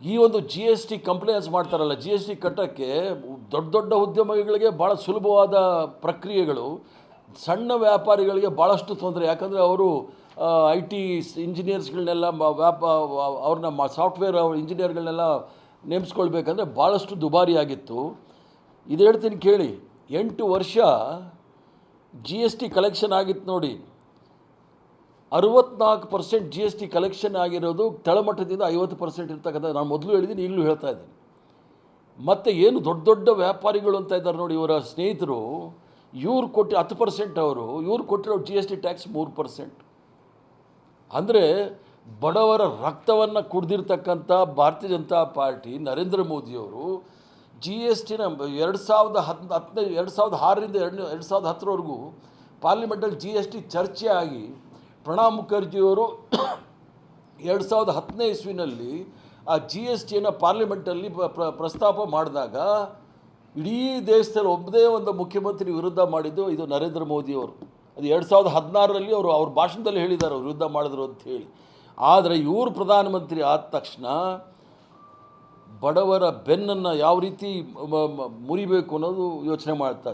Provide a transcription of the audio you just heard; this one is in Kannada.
ಈ ಒಂದು ಜಿ ಎಸ್ ಟಿ ಕಂಪ್ಲೇನ್ಸ್ ಮಾಡ್ತಾರಲ್ಲ ಜಿ ಎಸ್ ಟಿ ಕಟ್ಟೋಕ್ಕೆ ದೊಡ್ಡ ದೊಡ್ಡ ಉದ್ಯಮಗಳಿಗೆ ಭಾಳ ಸುಲಭವಾದ ಪ್ರಕ್ರಿಯೆಗಳು, ಸಣ್ಣ ವ್ಯಾಪಾರಿಗಳಿಗೆ ಭಾಳಷ್ಟು ತೊಂದರೆ. ಯಾಕಂದರೆ ಅವರು ಐ ಟಿ ಇಂಜಿನಿಯರ್ಸ್ಗಳನ್ನೆಲ್ಲ ವ್ಯಾಪ, ಅವ್ರನ್ನ ಸಾಫ್ಟ್ವೇರ್ ಇಂಜಿನಿಯರ್ಗಳನ್ನೆಲ್ಲ ನೇಮಿಸ್ಕೊಳ್ಬೇಕಂದ್ರೆ ಭಾಳಷ್ಟು ದುಬಾರಿ ಆಗಿತ್ತು ಇದು ಹೇಳ್ತೀನಿ ಕೇಳಿ, ಎಂಟು ವರ್ಷ ಜಿ ಎಸ್ ಟಿ ಕಲೆಕ್ಷನ್ ಆಗಿತ್ತು ನೋಡಿ. ಅರವತ್ನಾಲ್ಕು percent G S T collection ಆಗಿರೋದು ತಳಮಟ್ಟದಿಂದ ಐವತ್ತು ಪರ್ಸೆಂಟ್ ಇರ್ತಕ್ಕಂಥ ನಾನು ಮೊದಲು ಹೇಳಿದ್ದೀನಿ, ಈಗಲೂ ಹೇಳ್ತಾ ಇದ್ದೀನಿ. ಮತ್ತು ಏನು ದೊಡ್ಡ ದೊಡ್ಡ ವ್ಯಾಪಾರಿಗಳು ಅಂತ ಇದ್ದಾರೆ ನೋಡಿ ಇವರ ಸ್ನೇಹಿತರು, ಇವ್ರು ಕೊಟ್ಟು ಹತ್ತು ಪರ್ಸೆಂಟ್ ಅವರು, ಇವ್ರು ಕೊಟ್ಟಿರೋ ಜಿ ಎಸ್ ಟಿ ಟ್ಯಾಕ್ಸ್ ಮೂರು ಪರ್ಸೆಂಟ್ ಅಂದರೆ ಬಡವರ ರಕ್ತವನ್ನು ಕುಡ್ದಿರ್ತಕ್ಕಂಥ ಭಾರತೀಯ ಜನತಾ ಪಾರ್ಟಿ ನರೇಂದ್ರ ಮೋದಿಯವರು ಜಿ ಎಸ್ ಟಿನ ಎರಡು ಸಾವಿರದ ಹತ್ ಹತ್ತನೇ ಎರಡು ಸಾವಿರದ ಆರರಿಂದ ಎರಡು ಎರಡು ಸಾವಿರದ ಹತ್ತರವರೆಗೂ ಪಾರ್ಲಿಮೆಂಟಲ್ಲಿ ಜಿ ಎಸ್ ಟಿ ಚರ್ಚೆ ಆಗಿ ಪ್ರಣಬ್ ಮುಖರ್ಜಿಯವರು ಎರಡು ಸಾವಿರದ ಹತ್ತನೇ ಇಸ್ವಿನಲ್ಲಿ ಆ ಜಿ ಎಸ್ ಟಿಯನ್ನು ಪಾರ್ಲಿಮೆಂಟಲ್ಲಿ ಪ್ರ- ಪ್ರ- ಪ್ರಸ್ತಾಪ ಮಾಡಿದಾಗ ಇಡೀ ದೇಶದಲ್ಲಿ ಒಬ್ಬದೇ ಒಂದು ಮುಖ್ಯಮಂತ್ರಿ ವಿರುದ್ಧ ಮಾಡಿದ್ದು ಇದು ನರೇಂದ್ರ ಮೋದಿಯವರು. ಅದು ಎರಡು ಸಾವಿರದ ಹದಿನಾರರಲ್ಲಿ ಅವರು ಅವ್ರ ಭಾಷಣದಲ್ಲಿ ಹೇಳಿದ್ದಾರೆ, ಅವ್ರು ವಿರುದ್ಧ ಮಾಡಿದ್ರು ಅಂತ ಹೇಳಿ. ಆದರೆ ಇವರು ಪ್ರಧಾನಮಂತ್ರಿ ಆದ ತಕ್ಷಣ ಬಡವರ ಬೆನ್ನನ್ನು ಯಾವ ರೀತಿ ಮುರಿಬೇಕು ಅನ್ನೋದು ಯೋಚನೆ ಮಾಡ್ತಾ